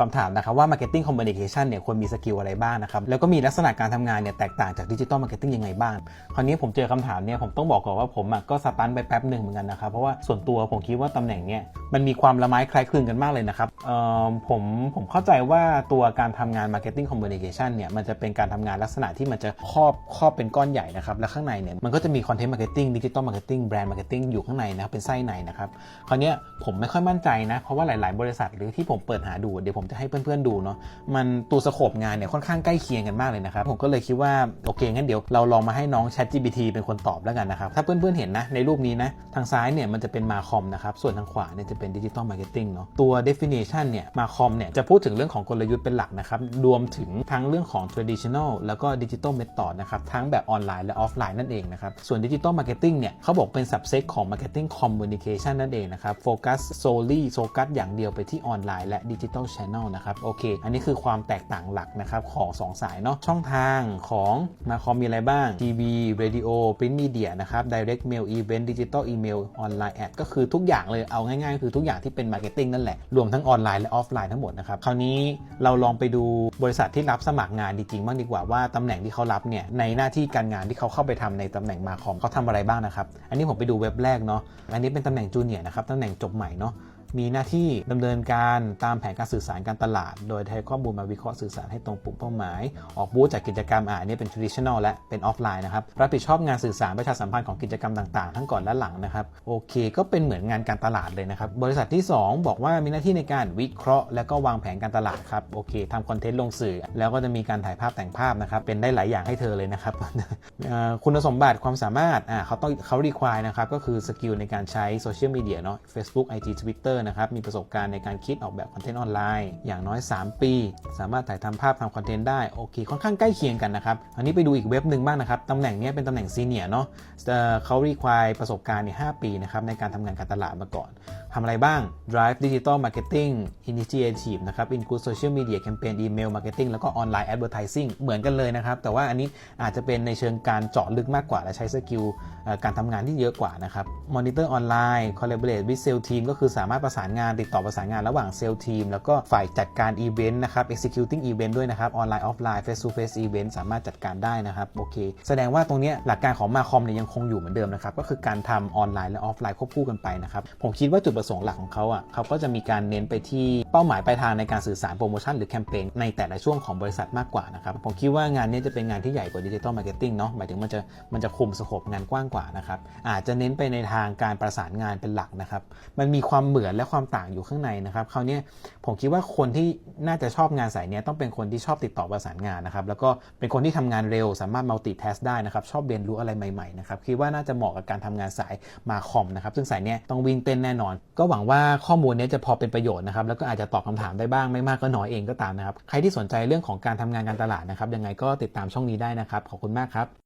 คำถามนะครับว่า Marketing Communication เนี่ยควรมีสกิลอะไรบ้างนะครับแล้วก็มีลักษณะการทำงานเนี่ยแตกต่างจากดิจิ t a ลมาร์เก็ตติ้งยังไงบ้าง คราวนี้ผมเจอคำถามเนี่ยผมต้องบอกก่อนว่าผมอะก็สตันไปแป๊บหนึ่งเหมือนกันนะครับเพราะว่าส่วนตัวผมคิดว่าตำแหน่งเนี่ยมันมีความละไม้คล้ายคลึงกันมากเลยนะครับเออผมผมเข้าใจว่าตัวการทำงาน Marketing Communication เนี่ยมันจะเป็นการทำงานลักษณะที่มันจะครอบครอบเป็นก้อนใหญ่นะครับและข้างในเนี่ยมันก็จะมี Content Marketing Digital Marketing Brand Marketing อยู่ข้างในนะครับเป็นไส้ในนะครับคราวนี้ผมไม่ค่อยมั่นใจนะเพราะว่าหลาย ๆ บริษัทหรือที่ผมเปิดหาดูเดี๋ยวผมให้เพื่อนๆดูเนาะมันตัวสโคปงานเนี่ยค่อนข้างใกล้เคียงกันมากเลยนะครับ ผมก็เลยคิดว่าโอเคงั้นเดี๋ยวเราลองมาให้น้อง ChatGPT เป็นคนตอบแล้วกันนะครับ ถ้าเพื่อนๆเห็นนะในรูปนี้นะทางซ้ายเนี่ยมันจะเป็นมาคอมนะครับส่วนทางขวาเนี่ยจะเป็นดิจิ t a ลมาร์เก็ตติ้งเนาะตัว definition เนี่ยมาคอมเนี่ยจะพูดถึงเรื่องของกลยุทธ์เป็นหลักนะครับรวมถึงทั้งเรื่องของ traditional แล้วก็ digital method นะครับทั้งแบบออนไลน์และออฟไลน์นั่นเองนะครับส่วน digital marketing เนี่ยเขาบอกเป็น subset ของ marketing communication นั่นเองนะครับโฟกัส solely โฟกัสอย่างเดียวไปที่ออนไลน์และ digital channel นะครับโอเค อันนี้คือความแตกต่างหลักนะครับของ 2 สายเนาะช่องทางของมาคอมมีอะไรบ้าง TV radio print media นะครับ direct mail event digital email online ad ก็คือทุกอย่างเลยเอาง่ายๆ คือทุกอย่างที่เป็น marketing นั่นแหละ รวมทั้งออนไลน์และออฟไลน์ทั้งหมดนะครับ คราวนี้เราลองไปดูบริษัทที่รับสมัครงานจริงๆบ้างดีกว่าว่าตำแหน่งที่เขารับเนี่ยในหน้าที่การงานที่เขาเข้าไปทำในตำแหน่งมาคอมเขาทำอะไรบ้างนะครับ อันนี้ผมไปดูเว็บแรกเนาะอันนี้เป็นตำแหน่งจูเนียร์นะครับตำแหน่งจบใหม่เนาะ มีหน้าที่ดำเนินการตามแผนการสื่อสารการตลาด โดยใช้ข้อมูลมาวิเคราะห์สื่อสารให้ตรงปุ่มเป้าหมาย ออกบูธจากกิจกรรมอ่านนี้เป็น traditional และเป็นออฟไลน์นะครับ รับผิดชอบงานสื่อสารประชาสัมพันธ์ของกิจกรรมต่างๆ ทั้งก่อนและหลังนะครับ โอเค ก็เป็นเหมือนงานการตลาดเลยนะครับ บริษัทที่ 2 บอกว่ามีหน้าที่ในการวิเคราะห์ และก็วางแผนการตลาดครับ โอเคทำคอนเทนต์ลงสื่อ แล้วก็จะมีการถ่ายภาพแต่งภาพนะครับ เป็นได้หลายอย่างให้เธอเลยนะครับ คุณสมบัติความสามารถ อ่าเขาต้องเขารีควายนะครับ ก็คือสกิลในการใช้โซเชียลมีเดียเนาะ Facebook IG Twitter นะครับ มีประสบการณ์ในการคิดออกแบบคอนเทนต์ออนไลน์ อย่างน้อย 3 ปี สามารถถ่ายทำภาพทำคอนเทนต์ได้ โอเค ค่อนข้างใกล้เคียงกันนะครับอันนี้ไปดูอีกเว็บหนึ่งบ้างนะครับ ตำแหน่งนี้เป็นตำแหน่งซีเนียร์เนาะเอ่อเขารีควายประสบการณ์ใน5ปีนะครับในการทำงานการตลาดมาก่อนทำอะไรบ้าง drive digital marketing initiative นะครับ include social media campaign email marketing แล้วก็ online advertising เหมือนกันเลยนะครับ แต่ว่าอันนี้อาจจะเป็นในเชิงการเจาะลึกมากกว่า และใช้สกิลการทำงานที่เยอะกว่านะครับ monitor online collaborate with sales team ก็คือสามารถประสานงานติดต่อประสานงานระหว่าง sales team แล้วก็ฝ่ายจัดการอีเวนต์นะครับ executing event ด้วยนะครับ online offline face to face event สามารถจัดการได้นะครับโอเค แสดงว่าตรงนี้หลักการของมาคอมเนี่ยยังคงอยู่เหมือนเดิมนะครับก็คือการทำออนไลน์และออฟไลน์ควบคู่กันไปนะครับผมคิดว่าจุดประสงค์หลักของเขาอะเขาก็จะมีการเน้นไปที่เป้าหมายปลายทางในการสื่อสารโปรโมชั่นหรือแคมเปญในแต่ละช่วงของบริษัทมากกว่านะครับผมคิดว่างานนี้จะเป็นงานที่ใหญ่กว่าดิจิทัลมาร์เก็ตติ้งเนาะหมายถึงมันจะมันจะคุมสโคปงานกว้างกว่านะครับอาจจะเน้นไปในทางการประสานงานเป็นหลักนะครับมันมีความเหมือนและความต่างอยู่ข้างในนะครับคราวเนี้ยผมคิดว่าคนที่น่าจะชอบงานสายเนี้ยต้องเป็นคนที่ชอบติดต่อประสานงานนะครับแล้วก็เป็นคนที่ทำงานเร็วสามารถ multitask ได้นะครับชอบเรียนรู้อะไรใหม่ๆนะครับคิดว่าน่าจะเหมาะกับการทำงานสายมาคอมนะครับซึ่งสายนี้ต้องวิ่งเต้นแน่นอน ก็หวังว่าข้อมูลนี้จะพอเป็นประโยชน์นะครับ แล้วก็อาจจะตอบคำถามได้บ้างไม่มากก็น้อยเองก็ตามนะครับ ใครที่สนใจเรื่องของการทำงานการตลาดนะครับ ยังไงก็ติดตามช่องนี้ได้นะครับ ขอบคุณมากครับ